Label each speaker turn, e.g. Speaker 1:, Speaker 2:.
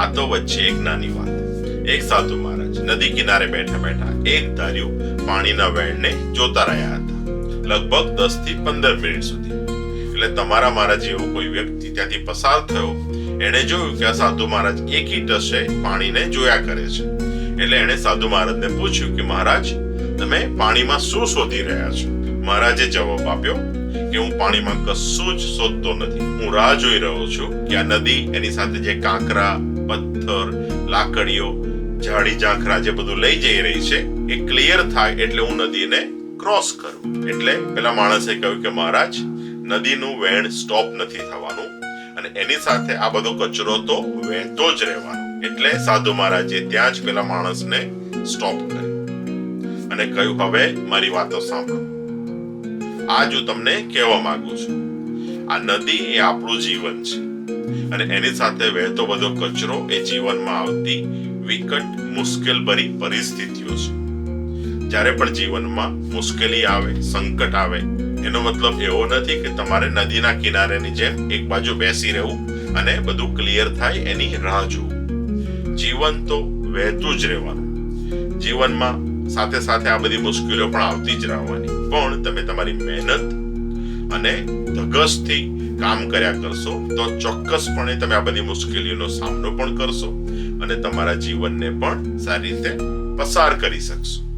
Speaker 1: આ તો વચ્ચે એક નાની વાત. એક સાધુ મહારાજ નદી કિનારે બેઠા બેઠા એક ધાર્યું પાણીના વહેણને જોતા રહ્યા હતા. લગભગ દસથી પંદર મિનિટ સુધી. એટલે તમારા મારા જેવો કોઈ વ્યક્તિ ત્યાંથી પસાર થયો, એણે જોયું કે આ સાધુ મહારાજ એકી ટસે પાણીને જોયા કરે છે. એટલે એણે સાધુ મહારાજને પૂછ્યું કે મહારાજ, તમે પાણીમાં શું શોધી રહ્યા છો? મહારાજે જવાબ આપ્યો કે હું પાણીમાં કશું જ શોધતો નથી. હું રાહ જોઈ રહ્યો છું કે આ નદી એની સાથે જે કાંકરા પથ્થર, લાકડીઓ, ઝાડી ઝાંખરા જે બધું લઈ જઈ રહી છે, એ ક્લિયર થાય એટલે હું નદીને ક્રોસ કરું. એટલે પેલા માણસે કહ્યું કે મહારાજ, નદીનું વેણ સ્ટોપ નથી થવાનું અને એની સાથે આ બધો કચરો તો વહેતો જ રહેવાનો. એટલે સાધુ મહારાજે ત્યાં જ પેલા માણસને સ્ટોપ કર્યો અને કહ્યું, હવે મારી વાતો સાંભળો. આજ હું તમને કહેવા માંગુ છું, આ નદી એ આપણું જીવન છે. અને એની સાથે વહેતો બધો કચરો એ જીવનમાં આવતી વિકટ મુશ્કેલ ભરી પરિસ્થિતિઓ છે. જ્યારે પણ જીવનમાં મુશ્કેલી આવે, સંકટ આવે, એનો મતલબ એવો નથી કે તમારે નદીના કિનારેની જેમ એક બાજુ બેસી રહેવું અને બધું ક્લિયર થાય એની રાહ જોવું. જીવન તો વહેતું જ રહેવાનું. જીવનમાં સાથે સાથે આ બધી મુશ્કેલીઓ પણ આવતી જ રહેવાની. પણ તમે તમારી મહેનત અને ધગસથી કામ કર્યા કરશો, તો ચોક્કસપણે તમે આ બધી મુશ્કેલીઓનો સામનો પણ કરશો અને તમારા જીવનને પણ સારી રીતે પસાર કરી શકશો.